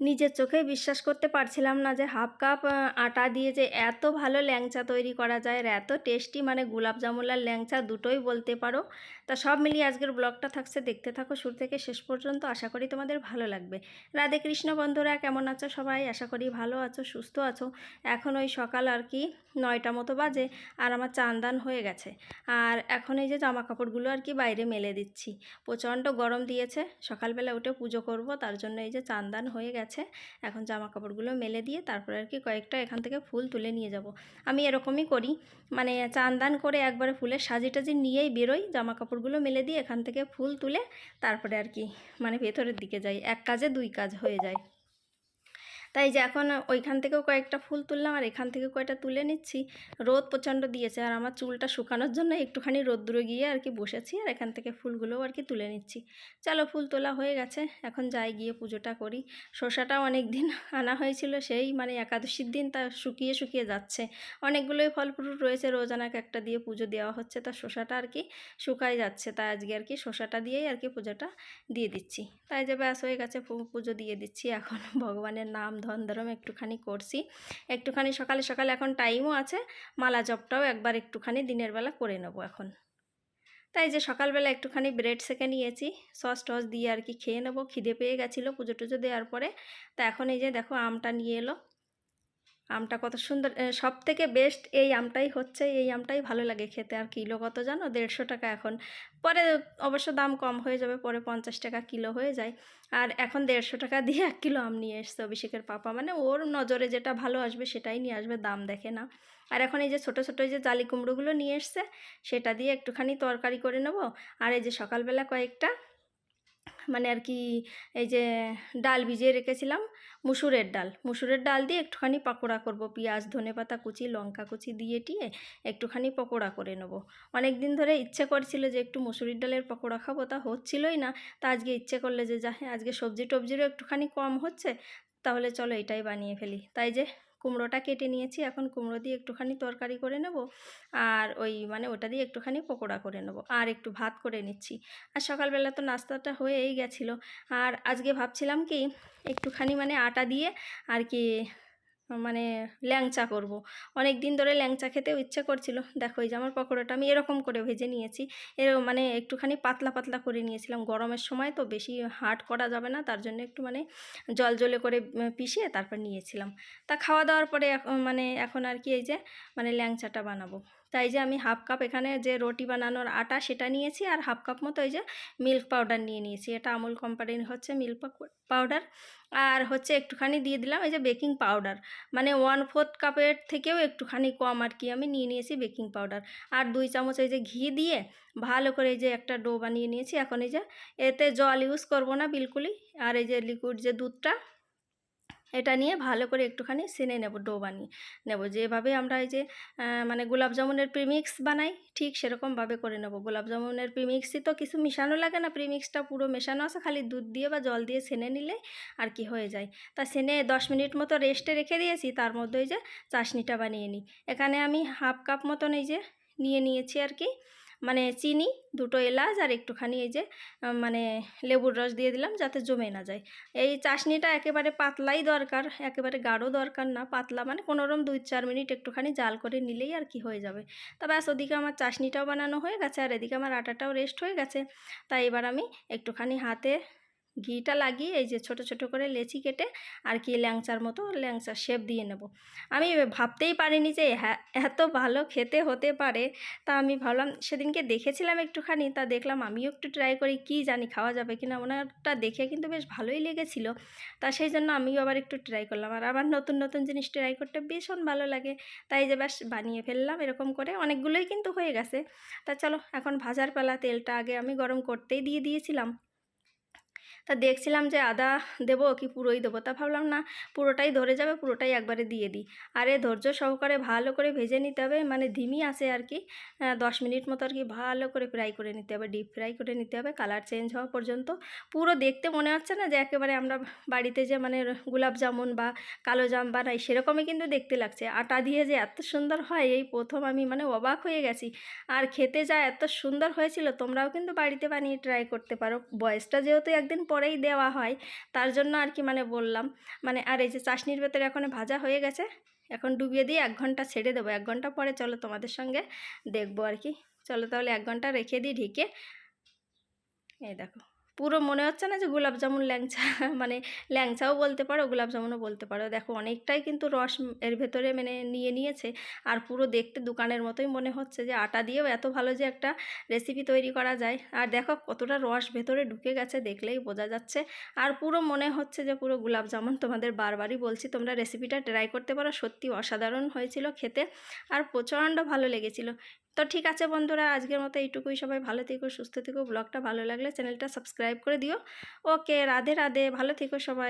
নিজের চোখে বিশ্বাস করতে পারছিলাম না যে হাফ কাপ আটা দিয়ে যে এত ভালো ল্যাংচা তৈরি করা যায় আর এত টেস্টি মানে গোলাপ জামুন আর ল্যাংচা দুটোই বলতে পারো। তা সব মিলিয়ে আজকের ব্লগটা থাকছে দেখতে থাকো, শুরু থেকে শেষ পর্যন্ত। আশা করি তোমাদের ভালো লাগবে। রাধে কৃষ্ণ বন্ধুরা, কেমন আছো সবাই? আশা করি ভালো আছো, সুস্থ আছো। এখন ওই সকাল আর কি নয়টা মতো বাজে আর আমার চান্দান হয়ে গেছে। আর এখন এই যে জামা কাপড়গুলো আর কি বাইরে মেলে দিচ্ছি। প্রচণ্ড গরম দিয়েছে। সকালবেলা উঠে পুজো করব, তার জন্য এই যে চান্দান হয়ে গেছে। এখন জামা কাপড়গুলো মেলে দিয়ে তারপরে আর কি কয়েকটা এখান থেকে ফুল তুলে নিয়ে যাব। আমি এরকমই করি। মানে চান্দান করে একবারে ফুলের সাজি টাজি নিয়েই বেরোই জামা কাপড়গুলো মেলে দিয়ে এখান থেকে ফুল তুলে তারপরে আর কি মানে ভেতরের দিকে যাই। এক কাজে দুই কাজ হয়ে যায়। তাই যে এখন ওইখান থেকেও কয়েকটা ফুল তুললাম আর এখান থেকে কয়েকটা তুলে নিচ্ছি। রোদ প্রচণ্ড দিয়েছে আর আমার চুলটা শুকানোর জন্য একটুখানি রোদ্দুরে গিয়ে আর কি বসেছি আর এখান থেকে ফুলগুলোও আর কি তুলে নিচ্ছি। চলো ফুল তোলা হয়ে গেছে, এখন যাই গিয়ে পুজোটা করি। শসাটাও অনেক দিন আনা হয়েছিল, সেই মানে একাদশীর দিন তা শুকিয়ে শুকিয়ে যাচ্ছে। অনেকগুলোই ফল ফ্রুট রয়েছে রোজানাকে একটা দিয়ে পুজো দেওয়া হচ্ছে, তা শসাটা আর কি শুকাই যাচ্ছে। তাই আজকে আর কি শসাটা দিয়েই আর কি পুজোটা দিয়ে দিচ্ছি। তাই যে ব্যাস হয়ে গেছে পুজো দিয়ে দিচ্ছি, এখন ভগবানের নাম ধরম একটুখানি করছি। একটুখানি সকালে সকালে এখন টাইমও আছে, মালা জপটাও একবার একটুখানি দিনের বেলা করে নেব এখন। তাই যে সকালবেলা একটুখানি ব্রেড সেকে নিয়েছি সস টস দিয়ে আর কি খেয়ে নেব, খিদে পেয়ে গেছিল পুজো টুজো দেওয়ার পরে। তা এখন এই যে দেখো আমটা নিয়ে এলো আমটা কত সুন্দর সব থেকে বেস্ট এই আমটাই হচ্ছে, এই আমটাই ভালো লাগে খেতে। আর কিলো কত জানো? দেড়শো টাকা এখন। পরে অবশ্য দাম কম হয়ে যাবে, পরে পঞ্চাশ টাকা কিলো হয়ে যায়। আর এখন দেড়শো টাকা দিয়ে এক কিলো আম নিয়ে এসছে অভিষেকের পাপা। মানে ওর নজরে যেটা ভালো আসবে সেটাই নিয়ে আসবে, দাম দেখে না আর এখন এই যে ছোটো ছোটো যে জালি কুমড়োগুলো নিয়ে এসছে, সেটা দিয়ে একটুখানি তরকারি করে নেব। আর এই যে সকালবেলা কয়েকটা মানে আর কি এই যে ডাল ভিজিয়ে রেখেছিলাম মুসুরের ডাল। মুসুরের ডাল দিয়ে একটুখানি পকোড়া করব। পেঁয়াজ ধনে পাতা কুচি লঙ্কা কুচি দিয়ে টিয়ে একটুখানি পকোড়া করে নেব। অনেক দিন ধরে ইচ্ছে করছিল যে একটু মুসুরির ডালের পকোড়া খাব তা হচ্ছিলই না। তা আজকে ইচ্ছে করলে যে যা হ্যাঁ, আজকে সবজি টবজিরও একটুখানি কম হচ্ছে তাহলে চলো এটাই বানিয়ে ফেলি। তাই যে কুমড়োটা কেটে নিয়েছি, এখন কুমড়ো দিয়ে একটুখানি তরকারি করে নেব। আর ওই মানে ওটা দিয়ে একটুখানি পকোড়া করে নেব। আর একটু ভাত করে নিচ্ছি। আর সকালবেলা তো নাস্তাটা হয়েই গেছিল। আর আজকে ভাবছিলাম কি, একটুখানি মানে আটা দিয়ে আর কি মানে ল্যাংচা করব। অনেক দিন ধরে ল্যাংচা খেতেও ইচ্ছা করছিল। দেখো এই যে আমার পকোড়াটা আমি এরকম করে ভেজে নিয়েছি। এর মানে একটুখানি পাতলা পাতলা করে নিয়েছিলাম। গরমের সময় তো বেশি হার্ড করা যাবে না, তার জন্য একটু মানে জল জলে করে পিষিয়ে তারপর নিয়েছিলাম। তা খাওয়া দাওয়ার পরে মানে এখন আর কি এই যে মানে ল্যাংচাটা বানাবো। তাই যে আমি হাফ কাপ এখানে যে রুটি বানানোর আটা সেটা নিয়েছি আর হাফ কাপ মতো এই যে মিল্ক পাউডার নিয়ে নিয়েছি। এটা আমুল কোম্পানির হচ্ছে মিল্ক পাউডার। আর হচ্ছে একটুখানি দিয়ে দিলাম এই যে বেকিং পাউডার। মানে ওয়ান ফোর্থ কাপের থেকেও একটুখানি কম আর কি আমি নিয়ে নিয়েছি বেকিং পাউডার। আর দুই চামচ এই যে ঘি দিয়ে ভালো করে এই যে একটা ডো বানিয়ে নিয়েছি। এখন এই যে এতে জল ইউজ করব না বিলকুলই। আর এই যে লিকুইড যে দুধটা এটা নিয়ে ভালো করে একটুখানি সেনে নেব, ডো বানিয়ে নেব। যেভাবে আমরা এই যে মানে গোলাপ জামুনের প্রিমিক্স বানাই, ঠিক সেরকমভাবে করে নেব। গোলাপ জামুনের প্রিমিক্সই তো কিছু মিশানো লাগে না প্রিমিক্সটা পুরো মেশানো আছে, খালি দুধ দিয়ে বা জল দিয়ে সেনে নিলে আর কি হয়ে যায়। তা সেনে দশ মিনিট মতো রেস্টে রেখে দিয়েছি, তার মধ্যে ওই যে চাশনিটা বানিয়ে নিই। এখানে আমি হাফ কাপ মতন এই যে, নিয়ে নিয়েছি আর কি। মানে চিনি, দুটো এলাচ আর একটুখানি এই যে মানে লেবুর রস দিয়ে দিলাম যাতে জমে না যায়। এই চাশনিটা একেবারে পাতলাই দরকার, একেবারে গাঢ় দরকার না, পাতলা মানে কোনোরকম দুই চার মিনিট একটুখানি জাল করে নিলেই আর কি হয়ে যাবে। তা ব্যাস, ওদিকে আমার চাশনিটাও বানানো হয়ে গেছে আর এদিকে আমার আটাটাও রেস্ট হয়ে গেছে। তাই এবার আমি একটুখানি হাতে ঘিটা লাগিয়ে এই যে ছোট ছোট করে লেচি কেটে আর কি ল্যাংচার মতো ল্যাংচার শেপ দিয়ে নেব। আমি ভাবতেই পারিনি যে এত ভালো খেতে হতে পারে। তা আমি ভাবলাম সেদিনকে দেখেছিলাম একটুখানি, তা দেখলাম আমিও একটু ট্রাই করি, কি জানি খাওয়া যাবে কিনা ওনারটা দেখে কিন্তু বেশ ভালোই লেগেছিল। তা সেই জন্য আমিও আবার একটু ট্রাই করলাম। আর আবার নতুন নতুন জিনিস ট্রাই করতে ভীষণ ভালো লাগে। তাই যে ব্যাস বানিয়ে ফেললাম এরকম করে, অনেকগুলোই কিন্তু হয়ে গেছে। তা চলো এখন ভাজার পালা, তেলটা আগে আমি গরম করতেই দিয়ে দিয়েছিলাম। তা দেখছিলাম যে আদা দেবো কি পুরোই দেবো? তা ভাবলাম, না, পুরোটাই ধরে যাবে, পুরোটাই একবারে দিয়ে দিই। আর এ ধৈর্য সহকারে ভালো করে ভেজে নিতে হবে মানে ধিমি আছে আর কি দশ মিনিট মতো আর কি ভালো করে ফ্রাই করে নিতে হবে ডিপ ফ্রাই করে নিতে হবে কালার চেঞ্জ হওয়া পর্যন্ত। পুরো দেখতে মনে হচ্ছে না যে একেবারে আমরা বাড়িতে যে মানে গোলাপ জামুন বা কালো জাম বানাই, সেরকমই কিন্তু দেখতে লাগছে। আটা দিয়ে যে এত সুন্দর হয়, এই প্রথম আমি মানে অবাক হয়ে গেছি। আর খেতে যা এত সুন্দর হয়েছিল, তোমরাও কিন্তু বাড়িতে বানিয়ে ট্রাই করতে পারো। বয়সটা যেহেতু একদিন পরে পরেই দেওয়া হয়। তার জন্য আর কি মানে বললাম মানে আর এই যে চাশনির ভেতরে এখন ভাজা হয়ে গেছে, এখন ডুবিয়ে দিয়ে এক ঘণ্টা ছেড়ে দেবো। এক ঘণ্টা পরে চলো তোমাদের সঙ্গে দেখব আর কি। চলো তাহলে এক ঘণ্টা রেখে দিই ঢেকে। এই দেখো। পুরো মনে হচ্ছে না যে গোলাপ জামুন ল্যাংচা মানে ল্যাংচাও বলতে পারো গোলাপ জামুনও বলতে পারো। দেখো, অনেকটাই কিন্তু রস এর ভেতরে মানে নিয়ে নিয়েছে। আর পুরো দেখতে দোকানের মতোই মনে হচ্ছে যে আটা দিয়েও এত ভালো যে একটা রেসিপি তৈরি করা যায়। আর দেখো, কতটা রস ভেতরে ঢুকে গেছে, দেখলেই বোঝা যাচ্ছে। আর পুরো মনে হচ্ছে যে পুরো গোলাপ জামুন তোমাদের বারবারই বলছি, তোমরা রেসিপিটা ট্রাই করতে পারো। সত্যি অসাধারণ হয়েছিল খেতে। আর প্রচণ্ড ভালো লেগেছিল। তো ঠিক আছে বন্ধুরা, আজকের মতো এইটুকুই। সবাই ভালো থেকো, সুস্থ থেকো। ব্লগটা ভালো লাগলে চ্যানেলটা সাবস্ক্রাইব করে দিও। ওকে, রাধে রাধে। ভালো থেকো সবাই।